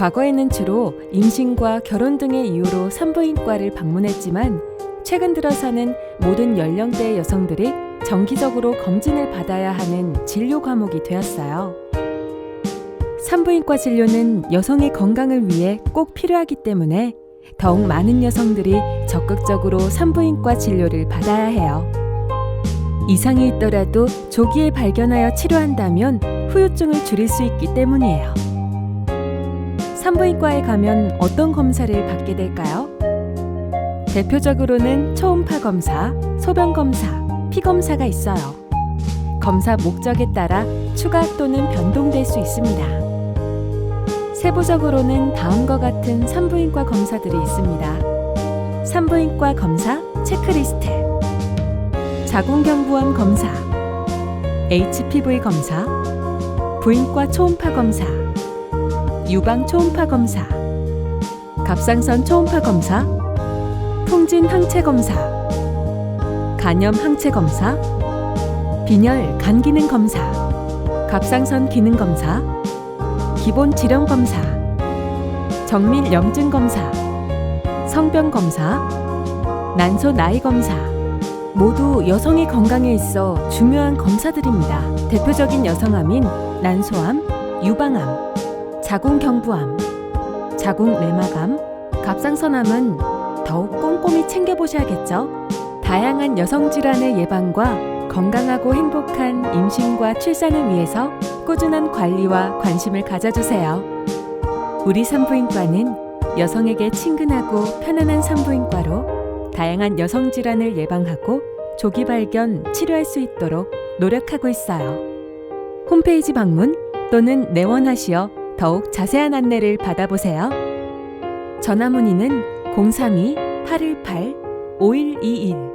과거에는 주로 임신과 결혼 등의 이유로 산부인과를 방문했지만 최근 들어서는 모든 연령대의 여성들이 정기적으로 검진을 받아야 하는 진료 과목이 되었어요. 산부인과 진료는 여성의 건강을 위해 꼭 필요하기 때문에 더욱 많은 여성들이 적극적으로 산부인과 진료를 받아야 해요. 이상이 있더라도 조기에 발견하여 치료한다면 후유증을 줄일 수 있기 때문이에요. 산부인과에 가면 어떤 검사를 받게 될까요? 대표적으로는 초음파 검사, 소변 검사, 피 검사가 있어요. 검사 목적에 따라 추가 또는 변동될 수 있습니다. 세부적으로는 다음과 같은 산부인과 검사들이 있습니다. 산부인과 검사 체크리스트, 자궁경부암 검사, HPV 검사, 부인과 초음파 검사, 유방 초음파 검사, 갑상선 초음파 검사, 풍진 항체 검사, 간염 항체 검사, 빈혈 간 기능 검사, 갑상선 기능 검사, 기본 질환 검사, 정밀 염증 검사, 성병 검사, 난소 나이 검사, 모두 여성의 건강에 있어 중요한 검사들입니다. 대표적인 여성암인 난소암, 유방암, 자궁경부암, 자궁내막암, 갑상선암은 더욱 꼼꼼히 챙겨보셔야겠죠. 다양한 여성 질환의 예방과 건강하고 행복한 임신과 출산을 위해서 꾸준한 관리와 관심을 가져주세요. 우리 산부인과는 여성에게 친근하고 편안한 산부인과로 다양한 여성 질환을 예방하고 조기 발견, 치료할 수 있도록 노력하고 있어요. 홈페이지 방문 또는 내원하시어 더욱 자세한 안내를 받아보세요. 전화 문의는 032-818-5121